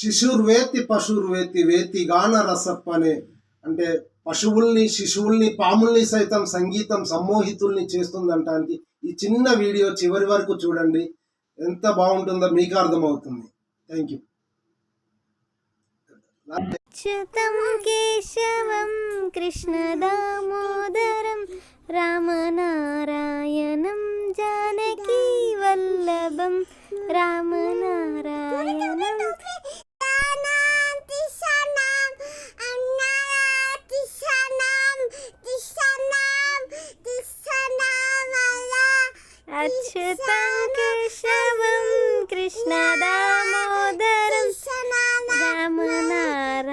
శిశుర్వేతి పశుర్వేత్తి వేతి గాన రసప్పనే. అంటే పశువుల్ని శిశువుల్ని పాముల్ని సైతం సంగీతం సమ్మోహితుల్ని చేస్తుందంటానికి ఈ చిన్న వీడియో చివరి వరకు చూడండి. ఎంత బాగుంటుందో మీకు అర్థమవుతుంది. థ్యాంక్ యూ అచ్యుతం కేశవం కృష్ణదామోదరం రామనారాయణం జానకీ వల్లభం రామనారాయణం अच्युतं केशवं कृष्णदामोदरं रामनारायण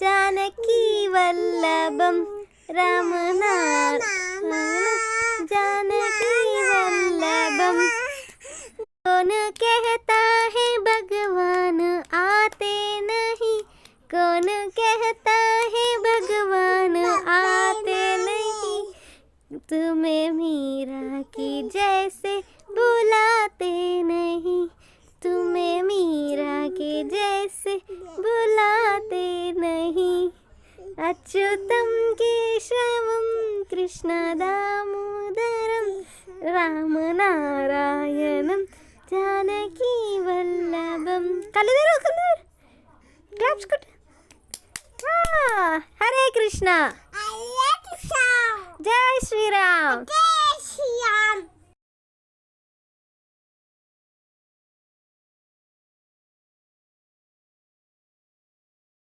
जानकीवल्लभं रामनारायण जानकीवल्लभं कौन कहता है तुम्हें मीरा की जैसे बुलाते नहीं। तुम्हें मीरा के जैसे बुलाते नहीं। अच्युतम केशवम, कृष्ण दामोदरम, राम नारायणम, जानकी वल्लभम। कल इधर कल claps Hare Krishna. Jai Shri